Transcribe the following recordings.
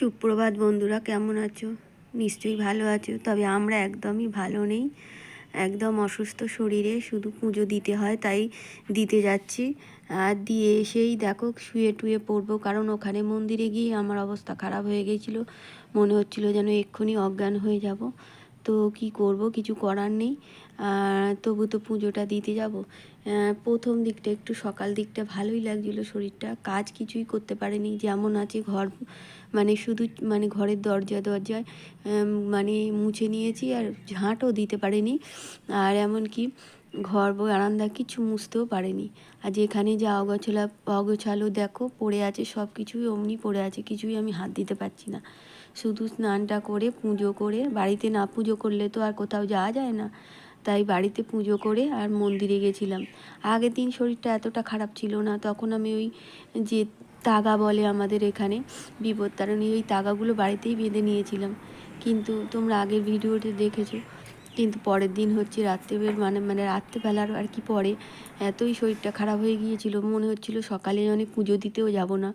সুপ্রভাত বন্ধুরা, কেমন আছো? নিশ্চয়ই ভালো আছো, তবে আমরা একদমই ভালো নেই। একদম অসুস্থ শরীরে শুধু পুজো দিতে হয়, তাই দিতে যাচ্ছি। আর দিয়ে এসেই দেখো, শুয়ে টুয়ে পড়ব, কারণ ওখানে মন্দিরে গিয়ে আমার অবস্থা খারাপ হয়ে গিয়েছিল মনে হচ্ছিল যেন এক্ষুনি অজ্ঞান হয়ে যাব। তো কি করব, কিছু করার নেই। তবু তো পুজোটা দিতে যাব। প্রথম দিকটা একটু সকাল দিকটা ভালোই লাগছিল শরীরটা। কাজ কিছুই করতে পারেনি। যেমন আছে ঘর মানে শুধু মানে ঘরের দরজা, দরজায় মানে মুছে নিয়েছি আর ঝাঁটও দিতে পারেনি। আর এমনকি ঘর বারান্দা কিছু মুছতেও পারেনি। আর যেখানে যা অগোছলা, অগোছালো দেখো পড়ে আছে সব কিছুই অমনি পড়ে আছে। কিছুই আমি হাত দিতে পারছি না। শুধু স্নানটা করে, পুজো করে, বাড়িতে না পুজো করলে তো আর কোথাও যাওয়া যায় না। তাই বাড়িতে পুজো করে আর মন্দিরে গেছিলাম। আগের দিন শরীরটা এতটা খারাপ ছিল না, তখন আমি ওই যে তাগা বলে আমাদের এখানে বিপদ ওই তাগাগুলো বাড়িতেই বেঁধে নিয়েছিলাম। কিন্তু তোমরা আগের ভিডিওতে দেখেছ, কিন্তু পরের দিন হচ্ছে রাত্রেবের মানে মানে রাত্রেবেলার আর কি পরে এতই শরীরটা খারাপ হয়ে গিয়েছিল, মনে হচ্ছিল সকালে অনেক পুজো দিতেও যাব না।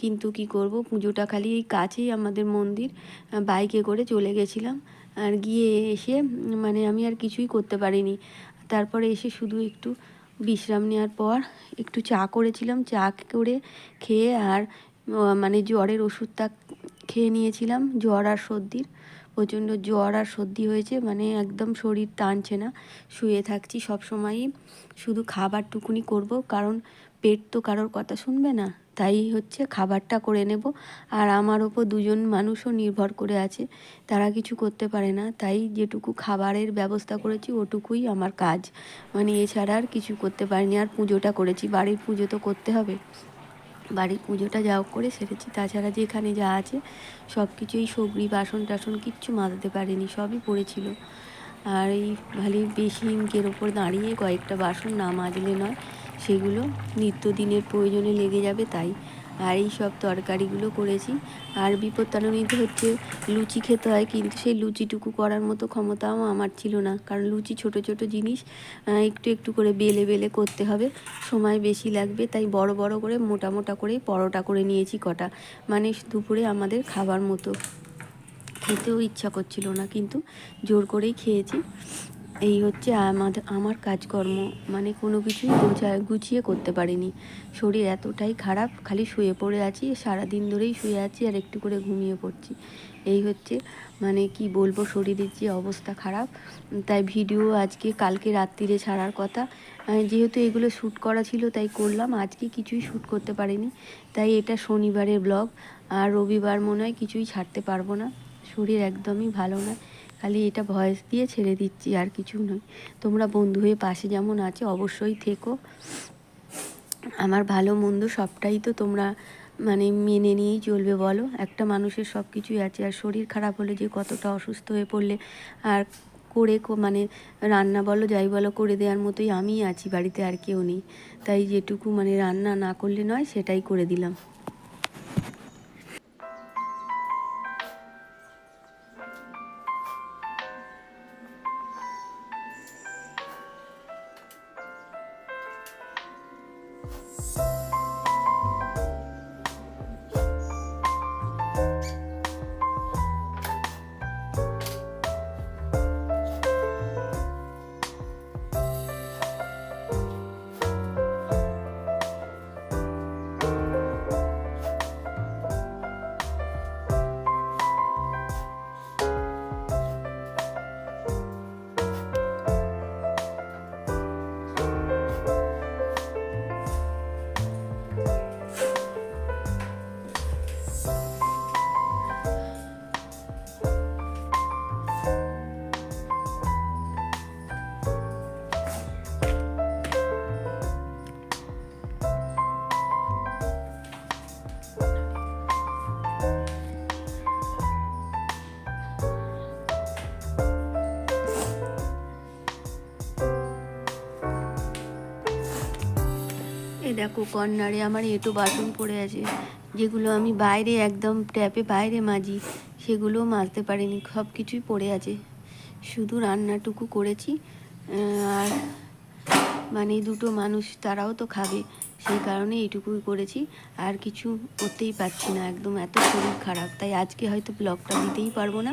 কিন্তু কি করব, পুজোটা খালি এই কাছেই আমাদের মন্দির, বাইকে করে চলে গেছিলাম। আর গিয়ে এসে মানে আমি আর কিছুই করতে পারিনি। তারপরে এসে শুধু একটু বিশ্রাম নেওয়ার পর একটু চা করেছিলাম। চা করে খেয়ে আর মানে জ্বরের ওষুধটা খেয়ে নিয়েছিলাম। জ্বর আর সর্দির, প্রচণ্ড জ্বর আর সর্দি হয়েছে মানে একদম শরীর টানছে না। শুয়ে থাকছি সব সময়ই শুধু খাবারটুকুনি করব, কারণ পেট তো কারোর কথা শুনবে না, তাই হচ্ছে খাবারটা করে নেব। আর আমার ওপর দুজন মানুষও নির্ভর করে আছে, তারা কিছু করতে পারে না, তাই যেটুকু খাবারের ব্যবস্থা করেছি ওটুকুই আমার কাজ। মানে এছাড়া আর কিছু করতে পারিনি, আর পুজোটা করেছি, বাড়ির পুজো তো করতে হবে। বাড়ির পুজোটা যাও করে সেরেছি, তাছাড়া যেখানে যা আছে সব কিছুই সবরি, বাসন টাসন কিচ্ছু মাজাতে পারিনি, সবই পড়েছিল। আর এই ভালো বেশি ইঙ্কের ওপর দাঁড়িয়ে কয়েকটা বাসন না মাজলে নয় সেগুলো নিত্যদিনের প্রয়োজনে লেগে যাবে তাই। আর এই সব তরকারিগুলো করেছি। আর বিপত্তারণীতে হচ্ছে লুচি খেতে হয়, কিন্তু সেই লুচিটুকু করার মতো ক্ষমতাও আমার ছিল না। কারণ লুচি ছোট ছোট জিনিস একটু একটু করে বেলে বেলে করতে হবে। সময় বেশি লাগবে, তাই বড় বড় করে, মোটা মোটা করে পরোটা করে নিয়েছি কটা। মানে দুপুরে আমাদের খাবার মতো। খেতেও ইচ্ছা করছিল না, কিন্তু জোর করেই খেয়েছি। এই হচ্ছে আমাদের, আমার কাজকর্ম। মানে কোনো কিছুই গোছা, গুছিয়ে করতে পারিনি। শরীর এতটাই খারাপ, খালি শুয়ে পড়ে আছি, সারাদিন ধরেই শুয়ে আছি আর একটু করে ঘুমিয়ে পড়ছি। এই হচ্ছে মানে কি বলব, শরীরের যে অবস্থা খারাপ। তাই ভিডিও আজকে, কালকে রাত্রিরে ছাড়ার কথা। যেহেতু এগুলো শ্যুট করা ছিল, তাই করলাম। আজকে কিছুই শ্যুট করতে পারিনি। তাই এটা শনিবারের ব্লগ। আর রবিবার মনে হয় কিছুই ছাড়তে পারব না। শরীর একদমই ভালো নয়। খালি এটা ভয়েস দিয়ে ছেড়ে দিচ্ছি, আর কিছু নয়। তোমরা বন্ধু হয়ে পাশে যেমন আছে, অবশ্যই থেকো। আমার ভালো মন্দ সবটাই তো তোমরা মানে মেনে নিয়েই চলবে, বলো। একটা মানুষের সব কিছুই আছে, আর শরীর খারাপ হলে যে কতটা অসুস্থ হয়ে পড়লে, আর করে মানে রান্না বলো, যাই বলো, করে দেওয়ার মতোই আমিই আছি, বাড়িতে আর কেউ নেই। তাই যেটুকু মানে রান্না না করলে নয়, সেটাই করে দিলাম। এই দেখো কর্নারে আমার এঁটো বাসন পড়ে আছে, যেগুলো আমি বাইরে একদম ট্যাপে বাইরে মাজি, সেগুলোও মাজতে পারিনি সব কিছুই পড়ে আছে। শুধু রান্নাটুকু করেছি আর মানে দুটো মানুষ তারাও তো খাবে। সেই কারণে এইটুকুই করেছি। আর কিছু করতেই পারছি না, একদম এত শরীর খারাপ। তাই আজকে হয়তো ব্লগটা দিতেই পারব না।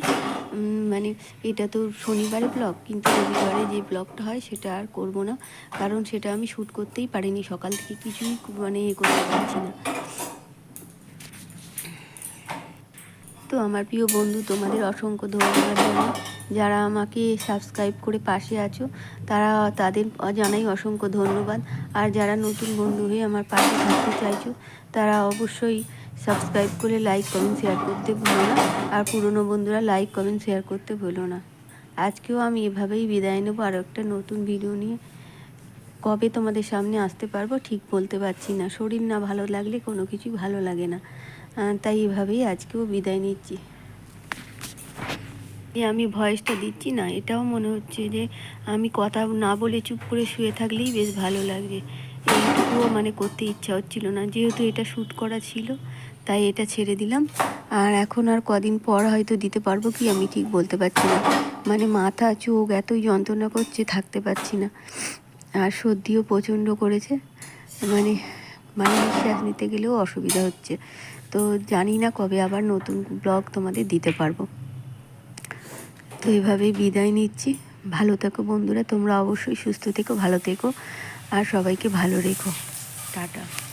মানে এটা তো শনিবারে ব্লগ, কিন্তু রবিবারে যে ব্লগটা হয় সেটা আর করব না। কারণ সেটা আমি শ্যুট করতেই পারিনি, সকাল থেকে কিছুই মানে ইয়ে করতে পারছি না। তো আমার প্রিয় বন্ধু, তোমাদের অসংখ্য ধন্যবাদ জানাই। যারা আমাকে সাবস্ক্রাইব করে পাশে আছো, তারা তাদের জানাই অসংখ্য ধন্যবাদ। আর যারা নতুন বন্ধু হয়ে আমার পাশে থাকতে চাইছো, তারা অবশ্যই সাবস্ক্রাইব করে লাইক কমেন্ট শেয়ার করতে ভুলো না। আর পুরনো বন্ধুরা লাইক কমেন্ট শেয়ার করতে ভুলো না। আজকেও আমি এভাবেই বিদায় নেব। আরও একটা নতুন ভিডিও নিয়ে কবে তোমাদের সামনে আসতে পারব, ঠিক বলতে পারছি না। শরীর না ভালো লাগলে কোনো কিছুই ভালো লাগে না। তাই এভাবেই আজকেও বিদায় নিচ্ছি। আমি ভয়েসটা দিচ্ছি না, এটাও মনে হচ্ছে যে আমি কথা না বলে চুপ করে শুয়ে থাকলেই বেশ ভালো লাগছে এইটুকুও মানে করতে ইচ্ছা হচ্ছিল না, যেহেতু এটা শ্যুট করা ছিল, তাই এটা ছেড়ে দিলাম। আর এখন আর কদিন পর হয়তো দিতে পারব কি আমি ঠিক বলতে পারছি না। মানে মাথা, চোখ এতই যন্ত্রণা করছে, থাকতে পারছি না। আর সর্দিও প্রচণ্ড করেছে মানে মানে নিঃশ্বাস নিতে গেলেও অসুবিধা হচ্ছে। তো জানি না কবে আবার নতুন ব্লগ তোমাদের দিতে পারব। তো এভাবেই বিদায় নিচ্ছি। ভালো থেকো বন্ধুরা, তোমরা অবশ্যই সুস্থ থেকো, ভালো থেকো, আর সবাইকে ভালো রেখো। টাটা।